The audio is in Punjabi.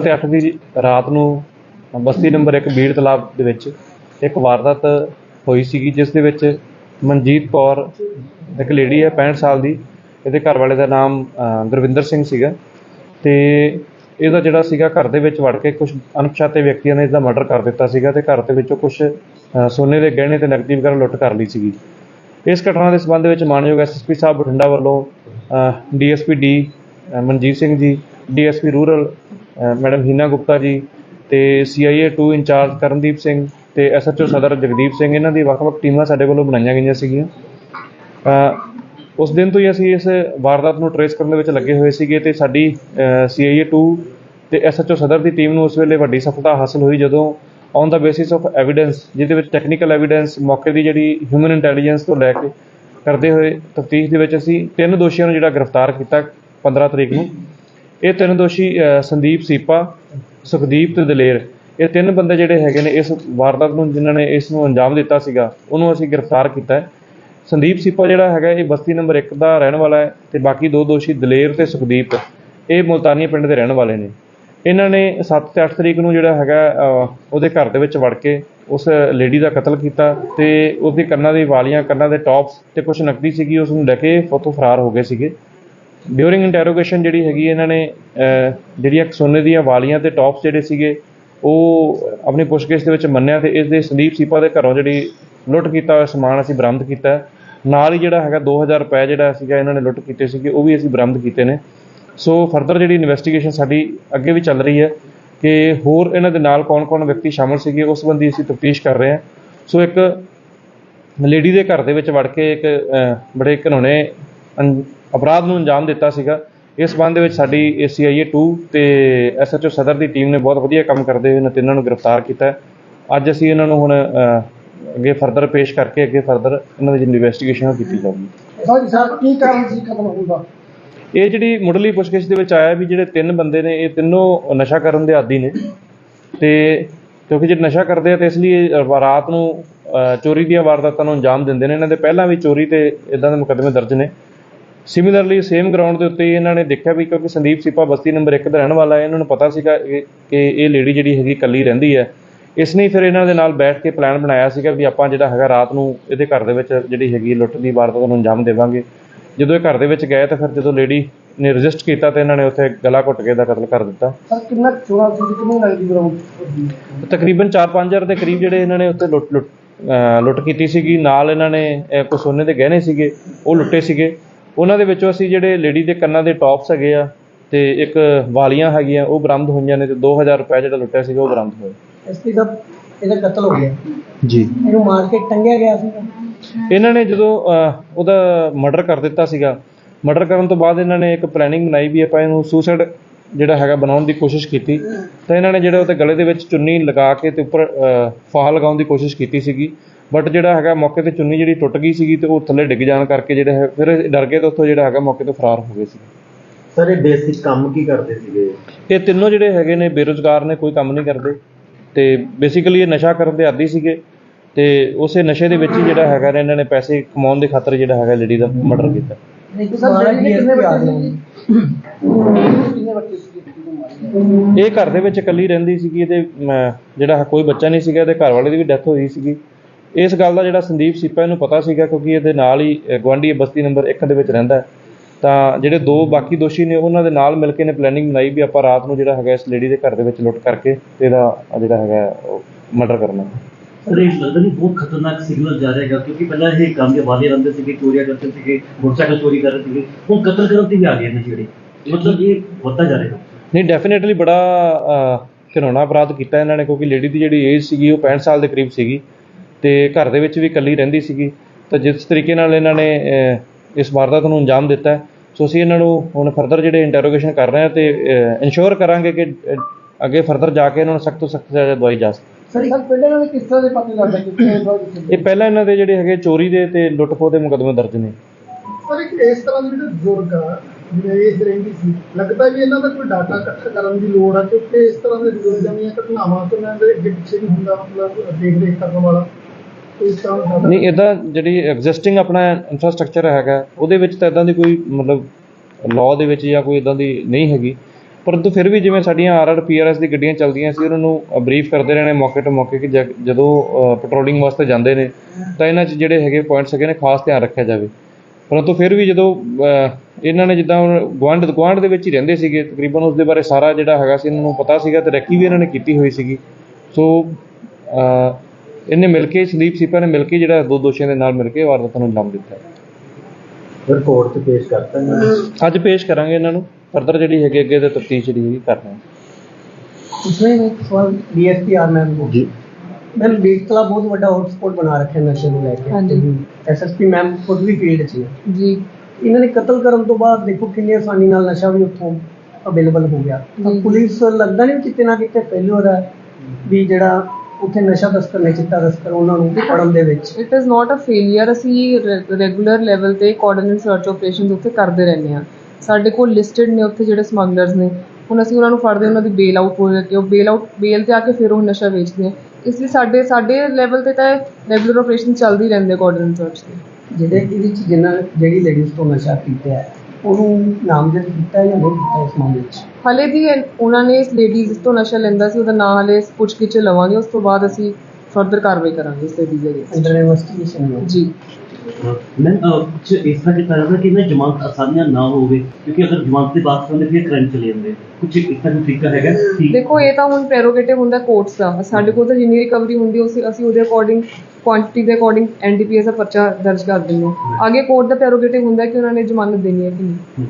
ਤੇ 8 ਦੀ ਰਾਤ ਨੂੰ ਬਸਤੀ ਨੰਬਰ 1 ਬੀੜ ਤਲਾਬ ਦੇ ਵਿੱਚ ਇੱਕ ਵਾਰਦਾਤ ਹੋਈ ਸੀਗੀ, ਜਿਸ ਦੇ ਵਿੱਚ ਮਨਜੀਤ ਕੌਰ ਇੱਕ ਲੇਡੀ ਹੈ 65 ਸਾਲ ਦੀ, ਇਹਦੇ ਘਰ ਵਾਲੇ ਦਾ ਨਾਮ ਗੁਰਵਿੰਦਰ ਸਿੰਘ ਸੀਗਾ ਤੇ ਇਹਦਾ ਜਿਹੜਾ ਸੀਗਾ ਘਰ ਦੇ ਵਿੱਚ ਵੜ ਕੇ ਕੁਝ ਅਣਪਛਾਤੇ ਵਿਅਕਤੀਆਂ ਨੇ ਇਹਦਾ ਮਰਡਰ ਕਰ ਦਿੱਤਾ ਸੀਗਾ ਤੇ ਘਰ ਦੇ ਵਿੱਚੋਂ ਕੁਝ ਸੋਨੇ ਦੇ ਗਹਿਣੇ ਤੇ ਨਕਦੀ ਵਗੈਰਾ ਲੁੱਟ ਕਰ ਲਈ ਸੀਗੀ। ਇਸ ਘਟਨਾ ਦੇ ਸਬੰਧ ਵਿੱਚ ਮਾਨਯੋਗ ਐਸਐਸਪੀ ਸਾਹਿਬ ਬਠਿੰਡਾ ਵੱਲੋਂ DSP D Manjit Singh ji DSP rural madam Heena Gupta ji ਤੇ ਸੀਆਈਏ 2 ਇੰਚਾਰਜ ਕਰਨਦੀਪ ਸਿੰਘ ਤੇ ਐਸਐਚਓ ਸਦਰ ਜਗਦੀਪ ਸਿੰਘ, ਇਹਨਾਂ ਦੀ ਵੱਖ-ਵੱਖ ਟੀਮਾਂ ਸਾਡੇ ਵੱਲੋਂ ਬਣਾਈਆਂ ਗਈਆਂ ਸੀਗੀਆਂ। ਉਸ ਦਿਨ ਤੋਂ ਹੀ ਅਸੀਂ ਇਸ ਵਾਰਦਾਤ ਨੂੰ ਟਰੇਸ ਕਰਨ ਦੇ ਵਿੱਚ ਲੱਗੇ ਹੋਏ ਸੀਗੇ ਤੇ ਸਾਡੀ ਸੀਆਈਏ 2 ਤੇ ਐਸਐਚਓ ਸਦਰ ਦੀ ਟੀਮ ਨੂੰ ਉਸ ਵੇਲੇ ਵੱਡੀ ਸਫਲਤਾ ਹਾਸਲ ਹੋਈ ਜਦੋਂ ਔਨ ਦਾ ਬੇਸਿਸ ਆਫ ਐਵੀਡੈਂਸ ਜਿਹਦੇ ਵਿੱਚ ਟੈਕਨੀਕਲ ਐਵੀਡੈਂਸ ਮੌਕੇ ਦੀ ਜਿਹੜੀ ਹਿਊਮਨ ਇੰਟੈਲੀਜੈਂਸ ਤੋਂ ਲੈ ਕੇ ਕਰਦੇ ਹੋਏ ਤਫਤੀਸ਼ ਦੇ ਵਿੱਚ ਅਸੀਂ ਤਿੰਨ ਦੋਸ਼ੀਆਂ ਨੂੰ ਜਿਹੜਾ ਗ੍ਰਿਫਤਾਰ ਕੀਤਾ 15 ਤਰੀਕ ਨੂੰ। ਇਹ ਤਿੰਨ ਦੋਸ਼ੀ ਸੰਦੀਪ ਸੀਪਾ, ਸੁਖਦੀਪ ਤੇ ਦਲੇਰ। ਇਹ ਤਿੰਨ ਬੰਦੇ ਜਿਹੜੇ ਹੈਗੇ ਨੇ ਇਸ ਵਾਰਦਾਤ ਨੂੰ ਜਿਨ੍ਹਾਂ ਨੇ ਇਸ ਨੂੰ ਅੰਜਾਮ ਦਿੱਤਾ ਸੀਗਾ, ਉਹਨੂੰ ਅਸੀਂ ਗ੍ਰਿਫਤਾਰ ਕੀਤਾ ਹੈ। ਸੰਦੀਪ ਸੀਪਾ ਜਿਹੜਾ ਹੈਗਾ, ਇਹ ਬਸਤੀ ਨੰਬਰ 1 ਦਾ ਰਹਿਣ ਵਾਲਾ ਹੈ ਤੇ ਬਾਕੀ ਦੋ ਦੋਸ਼ੀ ਦਲੇਰ ਤੇ ਸੁਖਦੀਪ, ਇਹ ਮੁਲਤਾਨੀਆ ਪਿੰਡ ਦੇ ਰਹਿਣ ਵਾਲੇ ਨੇ। ਇਹਨਾਂ ਨੇ 7 ਤੇ 8 ਤਰੀਕ ਨੂੰ ਜਿਹੜਾ ਹੈਗਾ ਉਹਦੇ ਘਰ ਦੇ ਵਿੱਚ ਵੜ ਕੇ ਉਸ ਲੇਡੀ ਦਾ ਕਤਲ ਕੀਤਾ ਤੇ ਉਹਦੀ ਕੰਨਾਂ ਦੀ ਵਾਲੀਆਂ, ਕੰਨਾਂ ਦੇ ਟੌਪਸ ਤੇ ਕੁਝ ਨਕਦੀ ਸੀਗੀ, ਉਸ ਨੂੰ ਲੈ ਕੇ ਉੱਥੋਂ ਫਰਾਰ ਹੋ ਗਏ ਸੀਗੇ। ਡਿਊਰਿੰਗ ਇੰਟਰੋਗੇਸ਼ਨ ਜਿਹੜੀ ਹੈਗੀ ਇਹਨਾਂ ਨੇ ਜਿਹੜੀਆਂ ਸੋਨੇ ਦੀਆਂ ਵਾਲੀਆਂ ਤੇ ਟੌਪਸ ਜਿਹੜੇ ਸੀਗੇ, ਉਹ ਆਪਣੀ ਪੁੱਛਗਿੱਛ ਦੇ ਵਿੱਚ ਮੰਨਿਆ ਤੇ ਇਸ ਦੇ ਸੰਦੀਪ ਸੀਪਾ ਦੇ ਘਰੋਂ ਜਿਹੜੀ ਲੁੱਟ ਕੀਤਾ ਹੋਇਆ ਸਮਾਨ ਅਸੀਂ ਬਰਾਮਦ ਕੀਤਾ। ਨਾਲ ਹੀ ਜਿਹੜਾ ਹੈਗਾ 2000 ਰੁਪਏ ਜਿਹੜਾ ਸੀਗਾ, ਇਹਨਾਂ ਨੇ ਲੁੱਟ ਕੀਤੇ ਸੀਗੇ, ਉਹ ਵੀ ਅਸੀਂ ਬਰਾਮਦ ਕੀਤੇ ਨੇ। ਸੋ ਫਰਦਰ ਜਿਹੜੀ ਇਨਵੈਸਟੀਗੇਸ਼ਨ ਸਾਡੀ ਅੱਗੇ ਵੀ ਚੱਲ ਰਹੀ ਹੈ ਕਿ ਹੋਰ ਇਹਨਾਂ ਦੇ ਨਾਲ ਕੌਣ-ਕੌਣ ਵਿਅਕਤੀ ਸ਼ਾਮਲ ਸੀਗੇ, ਉਸ ਸੰਬੰਧੀ ਅਸੀਂ ਤਫਤੀਸ਼ ਕਰ ਰਹੇ ਹਾਂ। ਸੋ ਇੱਕ ਲੇਡੀ ਦੇ ਘਰ ਦੇ ਵਿੱਚ ਵੜ ਕੇ ਇੱਕ ਬੜੇ ਘਿਨੌਣੇ ਅੰ- ਅਪਰਾਧ ਨੂੰ ਅੰਜਾਮ ਦਿੱਤਾ ਸੀਗਾ। ਇਸ ਸੰਬੰਧ ਦੇ ਵਿੱਚ ਸਾਡੀ ਸੀਆਈਏ 2 ਤੇ ਐਸਐਚਓ ਸਦਰ ਦੀ ਟੀਮ ਨੇ ਬਹੁਤ ਵਧੀਆ ਕੰਮ ਕਰਦੇ ਹੋਏ ਇਹਨਾਂ ਤਿੰਨਾਂ ਨੂੰ ਗ੍ਰਿਫਤਾਰ ਕੀਤਾ। ਅੱਜ ਅਸੀਂ ਇਹਨਾਂ ਨੂੰ ਹੁਣ ਅੱਗੇ ਫਰਦਰ ਪੇਸ਼ ਕਰਕੇ ਅੱਗੇ ਫਰਦਰ ਇਹਨਾਂ ਦੀ ਇਨਵੈਸਟੀਗੇਸ਼ਨ ਕੀਤੀ ਜਾਊਗੀ। ਸਰ ਸਰ ਕੀ ਕਾਰਨ ਸੀ ਖਤਮ ਹੋਣ ਦਾ? ਇਹ ਜਿਹੜੀ ਮੁੱਢਲੀ ਪੁੱਛਗਿੱਛ ਦੇ ਵਿੱਚ ਆਇਆ ਵੀ ਜਿਹੜੇ ਤਿੰਨ ਬੰਦੇ ਨੇ ਇਹ ਤਿੰਨੋਂ ਨਸ਼ਾ ਕਰਨ ਦੇ ਆਦੀ ਨੇ। ਤੇ ਕਿਉਂਕਿ ਜੇ ਨਸ਼ਾ ਕਰਦੇ ਆ ਤੇ ਇਸ ਲਈ ਰਾਤ ਨੂੰ ਚੋਰੀ ਦੀਆਂ ਵਾਰਦਾਤਾਂ ਨੂੰ ਅੰਜਾਮ ਦਿੰਦੇ ਨੇ। ਇਹਨਾਂ ਦੇ ਪਹਿਲਾਂ ਵੀ ਚੋਰੀ ਤੇ ਇਦਾਂ ਦੇ ਮੁਕੱਦਮੇ ਦਰਜ ਨੇ। ਸਿਮਿਲਰਲੀ ਸੇਮ ਗਰਾਊਂਡ ਦੇ ਉੱਤੇ ਇਹਨਾਂ ਨੇ ਦੇਖਿਆ ਵੀ ਕਿਉਂਕਿ ਸੰਦੀਪ ਸੀਪਾ ਬਸਤੀ ਨੰਬਰ 1 ਦਾ ਰਹਿਣ ਵਾਲਾ ਹੈ ਇਹਨਾਂ ਨੂੰ ਪਤਾ ਸੀਗਾ ਕਿ ਇਹ ਲੇਡੀ ਜਿਹੜੀ ਹੈਗੀ ਇਕੱਲੀ ਰਹਿੰਦੀ ਹੈ। ਇਸ ਨੇ ਫਿਰ ਇਹਨਾਂ ਦੇ ਨਾਲ ਬੈਠ ਕੇ ਪਲਾਨ ਬਣਾਇਆ ਸੀਗਾ ਵੀ ਆਪਾਂ ਜਿਹੜਾ ਹੈਗਾ ਰਾਤ ਨੂੰ ਇਹਦੇ ਘਰ ਦੇ ਵਿੱਚ ਜਿਹੜੀ ਹੈਗੀ ਲੁੱਟ ਦੀ ਵਾਰਦਾਤ ਨੂੰ ਅੰਜਾਮ ਦੇਵਾਂਗੇ। ਜਦੋਂ ਇਹ ਘਰ ਦੇ ਵਿੱਚ ਗਏ ਤਾਂ ਫਿਰ ਜਦੋਂ ਲੇਡੀ ਨੇ ਰਜਿਸਟ ਕੀਤਾ ਤੇ ਇਹਨਾਂ ਨੇ ਉੱਥੇ ਗਲਾ ਘੁੱਟ ਕੇ ਦਾ ਕਤਲ ਕਰ ਦਿੱਤਾ। ਸਰ ਕਿੰਨਾ ਚੋਣਾ ਸੀ ਕਿੰਨੀ ਲੱਗਦੀ ਬਰਾਮਦ ਤਕਰੀਬਨ 4-5000 ਦੇ ਕਰੀਬ ਜਿਹੜੇ ਇਹਨਾਂ ਨੇ ਉੱਥੇ ਲੁੱਟ ਲੁੱਟ ਕੀਤੀ ਸੀਗੀ। ਨਾਲ ਇਹਨਾਂ ਨੇ ਕੁਝ ਸੋਨੇ ਦੇ ਗਹਿਣੇ ਸੀਗੇ ਉਹ ਲੁੱਟੇ ਸੀਗੇ। ਉਹਨਾਂ ਦੇ ਵਿੱਚੋਂ ਅਸੀਂ ਜਿਹੜੇ ਲੇਡੀ ਦੇ ਕੰਨਾਂ ਦੇ ਟੌਪਸ ਹੈਗੇ ਆ ਤੇ ਇੱਕ ਵਾਲੀਆਂ ਹੈਗੀਆਂ ਉਹ ਬਰਾਮਦ ਹੋਈਆਂ ਨੇ ਤੇ 2000 ਰੁਪਏ ਜਿਹੜਾ ਲੁੱਟਿਆ ਸੀਗਾ ਉਹ ਬਰਾਮਦ ਹੋਇਆ। ਐਸਪੀ ਸਾਹਿਬ ਇਹਦਾ ਕਤਲ ਹੋ ਗਿਆ। ਜੀ। ਇਹਨੂੰ ਮਾਰ ਕੇ ਟੰਗਿਆ ਗਿਆ ਸੀ। ਇਹਨਾਂ ਨੇ ਜਦੋਂ ਉਹਦਾ ਮਰਡਰ ਕਰ ਦਿੱਤਾ ਸੀਗਾ ਮਰਡਰ ਕਰਨ ਤੋਂ ਬਾਅਦ ਇਹਨਾਂ ਨੇ ਇੱਕ ਪਲੈਨਿੰਗ ਬਣਾਈ ਵੀ ਆਪਾਂ ਇਹਨੂੰ ਸੁਸਾਈਡ ਜਿਹੜਾ ਹੈਗਾ ਬਣਾਉਣ ਦੀ ਕੋਸ਼ਿਸ਼ ਕੀਤੀ। ਤਾਂ ਇਹਨਾਂ ਨੇ ਜਿਹੜਾ ਉਹਦੇ ਗਲੇ ਦੇ ਵਿੱਚ ਚੁੰਨੀ ਲਗਾ ਕੇ ਤੇ ਉੱਪਰ ਫਾਹਾ ਲਗਾਉਣ ਦੀ ਕੋਸ਼ਿਸ਼ ਕੀਤੀ ਸੀਗੀ। ਬਟ ਜਿਹੜਾ ਹੈਗਾ ਮੌਕੇ ਤੇ ਚੁੰਨੀ ਜਿਹੜੀ ਟੁੱਟ ਗਈ ਸੀਗੀ ਤੇ ਉਹ ਥੱਲੇ ਡਿੱਗ ਜਾਣ ਕਰਕੇ ਜਿਹੜਾ ਹੈ ਫਿਰ ਇਹ ਡਰ ਗਏ ਤੇ ਉੱਥੋਂ ਜਿਹੜਾ ਹੈਗਾ ਮੌਕੇ ਤੋਂ ਫਰਾਰ ਹੋ ਗਏ ਸੀ। ਸਰ ਇਹ ਬੇਸਿਕ ਕੰਮ ਕੀ ਕਰਦੇ ਸੀਗੇ? ਇਹ ਤਿੰਨੋਂ ਜਿਹੜੇ ਹੈਗੇ ਨੇ ਬੇਰੁਜ਼ਗਾਰ ਨੇ ਕੋਈ ਕੰਮ ਨਹੀਂ ਕਰਦੇ। ਤੇ ਬੇਸਿਕਲੀ ਇਹ ਨਸ਼ਾ ਕਰਨ ਦੇ ਆਦੀ ਸੀਗੇ। ਤੇ ਉਸੇ ਨਸ਼ੇ ਦੇ ਵਿੱਚ ਹੀ ਜਿਹੜਾ ਹੈਗਾ ਇਹਨਾਂ ਨੇ ਪੈਸੇ ਕਮਾਉਣ ਦੇ ਖਾਤਰ ਜਿਹੜਾ ਹੈਗਾ ਲੇਡੀ ਦਾ ਮਰਡਰ ਕੀਤਾ। ਇਹ ਘਰ ਦੇ ਵਿੱਚ ਇਕੱਲੀ ਰਹਿੰਦੀ ਸੀਗੀ ਤੇ ਜਿਹੜਾ ਕੋਈ ਬੱਚਾ ਨਹੀਂ ਸੀਗਾ ਇਹਦੇ ਘਰ ਵਾਲੇ ਦੀ ਵੀ ਡੈਥ ਹੋਈ ਸੀਗੀ। ਇਸ ਗੱਲ ਦਾ ਜਿਹੜਾ ਸੰਦੀਪ ਸੀਪਾ ਇਹਨੂੰ ਪਤਾ ਸੀਗਾ ਕਿਉਂਕਿ ਇਹਦੇ ਨਾਲ ਹੀ ਗੁਆਂਢੀ ਬਸਤੀ ਨੰਬਰ 1 ਦੇ ਵਿੱਚ ਰਹਿੰਦਾ। ਤਾਂ ਜਿਹੜੇ ਦੋ ਬਾਕੀ ਦੋਸ਼ੀ ਨੇ ਉਹਨਾਂ ਦੇ ਨਾਲ ਮਿਲ ਕੇ ਨੇ ਪਲੈਨਿੰਗ ਬਣਾਈ ਵੀ ਆਪਾਂ ਰਾਤ ਨੂੰ ਜਿਹੜਾ ਹੈਗਾ ਇਸ ਲੇਡੀ ਦੇ ਘਰ ਦੇ ਵਿੱਚ ਲੁੱਟ ਕਰਕੇ ਤੇ ਇਹਦਾ ਜਿਹੜਾ ਹੈਗਾ ਮਰਡਰ ਕਰਨਾ ਸਰ ਇਹ ਲੱਗਦਾ ਨਹੀਂ ਬਹੁਤ ਖਤਰਨਾਕ ਸਿਗਨਲ ਜਾ ਰਿਹਾ ਹੈਗਾ ਕਿਉਂਕਿ ਪਹਿਲਾਂ ਇਹ ਕੰਮ ਦੇ ਰਹਿੰਦੇ ਸੀਗੇ ਚੋਰੀਆਂ ਕਰਦੇ ਸੀਗੇ ਮੋਟਰਸਾਈਕਲ ਚੋਰੀ ਕਰਦੇ ਸੀਗੇ। ਹੁਣ ਕਤਲ ਕਰਨ ਤੇ ਵੀ ਆ ਗਏ ਨੇ ਜਿਹੜੇ। ਮਤਲਬ ਇਹ ਵੱਧਦਾ ਜਾ ਰਿਹਾ। ਨਹੀਂ ਡੈਫੀਨਿਟਲੀ ਬੜਾ ਘਿਨੌਣਾ ਅਪਰਾਧ ਕੀਤਾ ਇਹਨਾਂ ਨੇ ਕਿਉਂਕਿ ਲੇਡੀ ਦੀ ਜਿਹੜੀ ਏਜ ਸੀਗੀ ਉਹ 65 ਸਾਲ ਦੇ ਕਰੀਬ ਸੀਗੀ। ਤੇ ਘਰ ਦੇ ਵਿੱਚ ਵੀ ਇਕੱਲੀ ਰਹਿੰਦੀ ਸੀਗੀ। ਤਾਂ ਜਿਸ ਤਰੀਕੇ ਨਾਲ ਇਹਨਾਂ ਨੇ ਇਸ ਵਾਰਦਾਤ ਨੂੰ ਅੰਜਾਮ ਦਿੱਤਾ ਸੋ ਅਸੀਂ ਇਹਨਾਂ ਨੂੰ ਹੁਣ ਫਰਦਰ ਜਿਹੜੇ ਇੰਟਰੋਗੇਸ਼ਨ ਕਰ ਰਹੇ ਹਾਂ ਤੇ ਇਨਸ਼ੋਰ ਕਰਾਂਗੇ ਕਿ ਅੱਗੇ ਫਰਦਰ ਜਾ ਕੇ ਇਹਨਾਂ ਨੂੰ ਸਖਤ ਤੋਂ ਸਖਤ ਸਜ਼ਾ ਦਵਾਈ ਜਾ ਸਕੇ। ਸਰ ਸਰ ਪਹਿਲਾਂ ਇਹਨਾਂ ਦੇ ਕਿਸ ਤਰ੍ਹਾਂ ਦੇ ਪਤਾ ਲੱਗਦਾ ਕਿ ਇਹ ਪਹਿਲਾਂ ਇਹਨਾਂ ਦੇ ਜਿਹੜੇ ਹੈਗੇ ਚੋਰੀ ਦੇ ਤੇ ਲੁੱਟ ਖੋਹ ਦੇ ਮੁਕੱਦਮੇ ਦਰਜ ਨੇ। ਸਰ ਇਸ ਤਰ੍ਹਾਂ ਦੇ ਜਿਹੜੇ ਬਜ਼ੁਰਗ ਆ ਜਿਹੜੇ ਇਸ ਰਹਿੰਦੀ ਸੀ ਲੱਗਦਾ ਵੀ ਇਹਨਾਂ ਦਾ ਕੋਈ ਡਾਟਾ ਇਕੱਠਾ ਕਰਨ ਦੀ ਲੋੜ ਆ ਕਿਉਂਕਿ ਇਸ ਤਰ੍ਹਾਂ ਦੇ ਬਜ਼ੁਰਗਾਂ ਦੀਆਂ ਘਟਨਾਵਾਂ ਤੋਂ ਇਹਨਾਂ ਦੇ ਅੱਗੇ ਪਿੱਛੇ ਨਹੀਂ ਹੁੰਦਾ ਮਤਲਬ ਦੇਖ ਰੇਖ ਕਰਨ ਵਾਲਾ। ਨਹੀਂ ਇਦਾਂ ਜਿਹੜੀ ਐਗਜ਼ਿਸਟਿੰਗ ਆਪਣਾ ਇਨਫਰਾਸਟ੍ਰਕਚਰ ਹੈਗਾ, ਉਹਦੇ ਵਿੱਚ ਤਾਂ ਇਦਾਂ ਦੀ ਕੋਈ ਮਤਲਬ ਲਾਅ ਦੇ ਵਿੱਚ ਜਾਂ ਕੋਈ ਇਦਾਂ ਦੀ ਨਹੀਂ ਹੈਗੀ। ਪਰੰਤੂ ਫਿਰ ਵੀ ਜਿਵੇਂ ਸਾਡੀਆਂ ਆਰਆਰ ਪੀਆਰਐਸ ਦੀ ਗੱਡੀਆਂ ਚੱਲਦੀਆਂ ਸੀ, ਉਹਨਾਂ ਨੂੰ ਬਰੀਫ ਕਰਦੇ ਰਹਿਣੇ ਮੌਕੇ ਤੋਂ ਮੌਕੇ ਕਿ ਜਦੋਂ ਪੈਟਰੋਲਿੰਗ ਵਾਸਤੇ ਜਾਂਦੇ ਨੇ, ਤਾਂ ਇਹਨਾਂ 'ਚ ਜਿਹੜੇ ਹੈਗੇ ਪੁਆਇੰਟਸ ਹੈਗੇ ਨੇ, ਖਾਸ ਧਿਆਨ ਰੱਖਿਆ ਜਾਵੇ। ਪਰੰਤੂ ਫਿਰ ਵੀ ਜਦੋਂ ਇਹਨਾਂ ਨੇ ਜਿੱਦਾਂ ਹੁਣ ਗੁਆਂਢ ਗੁਆਂਢ ਦੇ ਵਿੱਚ ਹੀ ਰਹਿੰਦੇ ਸੀਗੇ, ਤਕਰੀਬਨ ਉਸ ਦੇ ਬਾਰੇ ਸਾਰਾ ਜਿਹੜਾ ਹੈਗਾ ਸੀ, ਇਹਨਾਂ ਨੂੰ ਪਤਾ ਸੀਗਾ ਤੇ ਰੈਕੀ ਵੀ ਇਹਨਾਂ ਨੇ ਕੀਤੀ ਹੋਈ ਸੀਗੀ। ਸੋ ਇਹਨੇ ਮਿਲ ਕੇ ਸੰਦੀਪ ਸੀਪਾ ਨੇ ਮਿਲ ਕੇ ਜਿਹੜਾ ਦੋ ਦੋਸ਼ੀਆਂ ਦੇ ਨਾਲ ਮਿਲ ਕੇ ਵਾਰਦਾਤ ਨੂੰ ਅੰਜਾਮ ਦਿੱਤਾ ਫਿਰ ਕੋਰਟ 'ਚ ਪੇਸ਼ ਕਰਤਾ ਇਹਨਾਂ ਨੂੰ ਅੱਜ ਪੇਸ਼ ਕਰਾਂਗੇ ਇਹਨਾਂ ਨੂੰ ਫਰਦਰ ਜਿਹੜੀ ਹੈਗੀ ਅੱਗੇ ਦੇ ਤਫਤੀਸ਼ ਜਿਹੜੀ ਹੈਗੀ ਕਰਨਾ उसमें एक सवाल डीएसपी आर मैम को ਜੀ मैम बीट कला बहुत बड़ा हॉटस्पॉट बना रखे हैं नशे ਨੂੰ ਲੈ ਕੇ ਹਾਂਜੀ। ਐਸਐਸਪੀ ਮੈਮ ਖੁਦ ਵੀ ਫੀਲਡ 'ਚ ਹੈ ਜੀ ਇਹਨਾਂ ਨੇ ਕਤਲ ਕਰਨ ਤੋਂ ਬਾਅਦ ਦੇਖੋ ਕਿੰਨੀ ਆਸਾਨੀ ਨਾਲ ਨਸ਼ਾ ਵੀ ਉੱਥੋਂ ਅਵੇਲੇਬਲ ਹੋ ਗਿਆ ਤਾਂ ਜੀ। ਪੁਲਿਸ ਲੱਗਦਾ ਨਹੀਂ ਕਿਤੇ ਨਾ ਕਿਤੇ ਫੇਲਿਅਰ ਹੈ ਵੀ ਜਿਹੜਾ ਉੱਥੇ ਨਸ਼ਾ ਤਸਕਰ ਨੇ ਚਿੱਟਾ ਤਸਕਰ ਉਹਨਾਂ ਨੂੰ ਫੜਨ ਦੇ ਵਿੱਚ। It is not a failure ਅਸੀਂ ਰੈਗੂਲਰ ਲੈਵਲ ਤੇ ਕੋਆਰਡੀਨੇਟ ਸਰਚ ਆਪਰੇਸ਼ਨਸ ਉੱਥੇ ਕਰਦੇ ਰਹਿੰਦੇ ਹਾਂ। ਸਾਡੇ ਕੋਲ ਲਿਸਟਡ ਨੇ ਉੱਥੇ ਜਿਹੜੇ ਸਮਗਲਰਸ ਨੇ। ਹੁਣ ਅਸੀਂ ਉਹਨਾਂ ਨੂੰ ਫੜਦੇ ਉਹਨਾਂ ਦੀ ਬੇਲ ਆਊਟ ਹੋ ਜਾਂਦੀ ਉਹ ਬੇਲ ਆਊਟ ਬੇਲ ਤੇ ਆ ਕੇ ਫਿਰ ਉਹ ਨਸ਼ਾ ਵੇਚਦੇ ਆ। ਇਸ ਲਈ ਸਾਡੇ ਸਾਡੇ ਲੈਵਲ ਤੇ ਤਾਂ ਰੈਗੂਲਰ ਆਪਰੇਸ਼ਨ ਚੱਲਦੇ ਰਹਿੰਦੇ ਕੋਆਰਡੀਨੇਟ ਸਰਚ ਦੇ ਜਿਹੜੇ ਇਹਦੇ ਚ ਜਿਨ੍ਹਾਂ ਜਿਹੜੀ ਲੇਡੀਜ਼ ਤੋਂ ਨਸ਼ਾ ਕੀਤਾ ਹੈ ਉਹਨੂੰ ਨਾਮਜ਼ਦ ਕੀਤਾ ਜਾਂ ਨਹੀਂ ਕੀਤਾ ਇਸ ਮਾਮਲੇ 'ਚ ਹਲੇ ਵੀ ਇਹ- ਉਹਨਾਂ ਨੇ ਇਸ ਲੇਡੀਜ਼ ਤੋਂ ਨਸ਼ਾ ਲੈਂਦਾ ਸੀ ਉਹਦਾ ਨਾਂ ਹਲੇ ਪੁੱਛਗਿੱਛ ਲਵਾਂਗੇ ਉਸ ਤੋਂ ਬਾਅਦ ਅਸੀਂ ਫਰਦਰ ਕਾਰਵਾਈ ਕਰਾਂਗੇ ਇਸ ਲੇਡੀਜ਼ ਦੇ। ਅੰਡਰ ਇਨਵੈਸਟੀਗੇਸ਼ਨ ਜੀ। ਮੈਂ ਕੁਝ ਇਸ ਤਰ੍ਹਾਂ ਕੀਤਾ ਜਾਂਦਾ ਕਿ ਨਾ ਜਮਾਨਤ ਆਸਾਨੀਆਂ ਨਾ ਹੋਵੇ ਕਿਉਂਕਿ ਅਗਰ ਜਮਾਨਤ ਦੇ ਬਾਅਦ ਹੁੰਦੇ ਫਿਰ ਕ੍ਰਾਈਮ ਚਲੇ ਜਾਂਦੇ। ਕੁਝ ਇਸ ਤਰ੍ਹਾਂ ਦਾ ਤਰੀਕਾ ਹੈਗਾ ਦੇਖੋ ਇਹ ਤਾਂ ਹੁਣ ਪ੍ਰੈਰੋਗੇਟਿਵ ਹੁੰਦਾ ਕੋਰਟਸ ਦਾ। ਸਾਡੇ ਕੋਲ ਤਾਂ ਜਿੰਨੀ ਰਿਕਵਰੀ ਹੁੰਦੀ ਉਸ ਅਸੀਂ ਉਹਦੇ ਅਕੋਰਡਿੰਗ ਕੁਆਂਟੀਟੀ ਦੇ ਅਕੋਰਡਿੰਗ ਐਨਡੀਪੀਐਸ ਦਾ ਪਰਚਾ ਦਰਜ ਕਰ ਦਿੰਦੇ ਹਾਂ। ਅੱਗੇ ਕੋਰਟ ਦਾ ਪ੍ਰੈਰੋਗੇਟਿਵ ਹੁੰਦਾ ਕਿ ਉਹਨਾਂ ਨੇ ਜ਼ਮਾਨਤ ਦੇਣੀ ਹੈ ਕਿ ਨਹੀਂ।